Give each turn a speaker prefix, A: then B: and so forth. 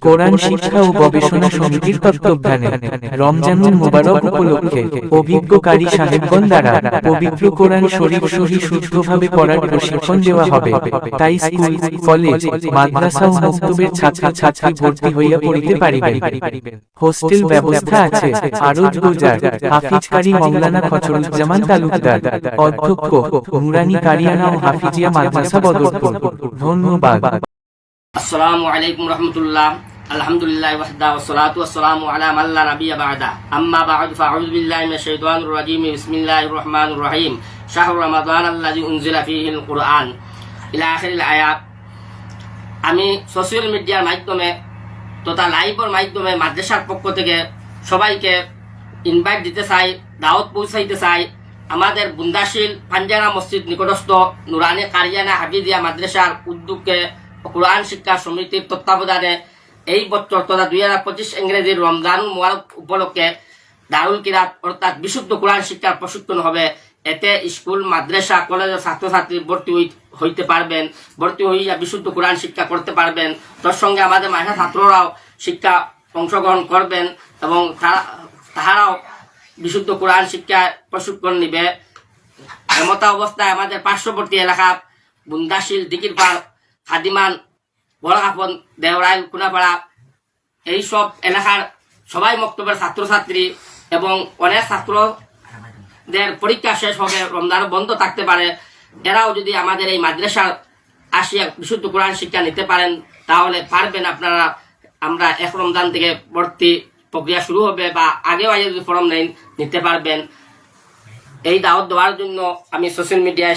A: কোরআন শিক্ষা ও গবেষণা সমিতির তত্ত্বাবধানে রমজানুল মোবারক উপলক্ষে অভিজ্ঞ দ্বারা পবিত্র কোরআন শরীফ সহি পড়ার প্রশিক্ষণ দেওয়া হবে। তাই স্কুল, কলেজ, মাদ্রাসা ছাত্র ছাত্রী ভর্তি হইয়া পড়িতে পারিবেন। হোস্টেল ব্যবস্থা আছে। আরজ গুজার হাফিজ কারি মৌলানা খচরুজ্জামান তালুকদার অধ্যক্ষ নুরানি কারিয়ানা ও হাফিজিয়া মাদ্রাসা বদরপুর। ধন্যবাদ।
B: আসসালামু আলাইকুম রহমতুল্লাহ। আলহামদুলিল্লাহ ওয়াহদা ওয়াসসালাতু ওয়াসসালামু আলা মান লা নাবিয়্যা বা'দা। আম্মা বা'দ ফাআউযু বিল্লাহি মিনাশ শাইতানির রাজীম। বিসমিল্লাহির রহমানির রহিম। শাহরু রমাদান আল্লাযী উনজিলা ফীহিল কুরআন ইলা আখিরিল আয়াত। আমি সোশ্যাল মিডিয়ার মাধ্যমে তথা লাইভের মাধ্যমে মাদ্রাসার পক্ষ থেকে সবাইকে ইনভাইট দিতে চাই, দাওয়াত পৌঁছাইতে চাই। আমাদের বুন্দাশীল পাঞ্জানা মসজিদ নিকটস্থ নুরানি কারিয়ানা হাফিজিয়া মাদ্রাসার উদ্যোগে কোরআন শিক্ষা সমিতির তত্ত্বাবধানে এই বছর তথা দুই হাজার পঁচিশ ইংরেজির রমজান মোবারক উপলক্ষে দারুল কিরাত অর্থাৎ বিশুদ্ধ কোরআন শিক্ষার প্রশিক্ষণ হবে। এতে স্কুল, মাদ্রাসা, কলেজের ছাত্রছাত্রী ভর্তি হই- হইতে পারবেন, ভর্তি হইয়া বিশুদ্ধ কোরআন শিক্ষা করতে পারবেন। তার সঙ্গে আমাদের মাঠা ছাত্ররাও শিক্ষা অংশগ্রহণ করবেন এবং তাহারাও বিশুদ্ধ কোরআন শিক্ষা প্রশিক্ষণ নিবে। এমতা অবস্থায় আমাদের পার্শ্ববর্তী এলাকা বুন্দাশীল দিকির পাড় খাদিমান বড়াকাপন দেওরাইল, কুনাপাড়া, এইসব এলাকার সবাই মক্তবের ছাত্রছাত্রী এবং অনেক ছাত্রদের পরীক্ষা শেষ হবে, রমজান বন্ধ থাকতে পারে। এরাও যদি আমাদের এই মাদ্রাসা আসিয়া বিশুদ্ধ কোরআন শিক্ষা নিতে পারেন, তাহলে পারবেন আপনারা। আমরা এক রমজান থেকে ভর্তি প্রক্রিয়া শুরু হবে বা আগেও আগে যদি ফর্ম নেন নিতে পারবেন। এই দাওয়াত দেওয়ার জন্য আমি সোশ্যাল মিডিয়ায়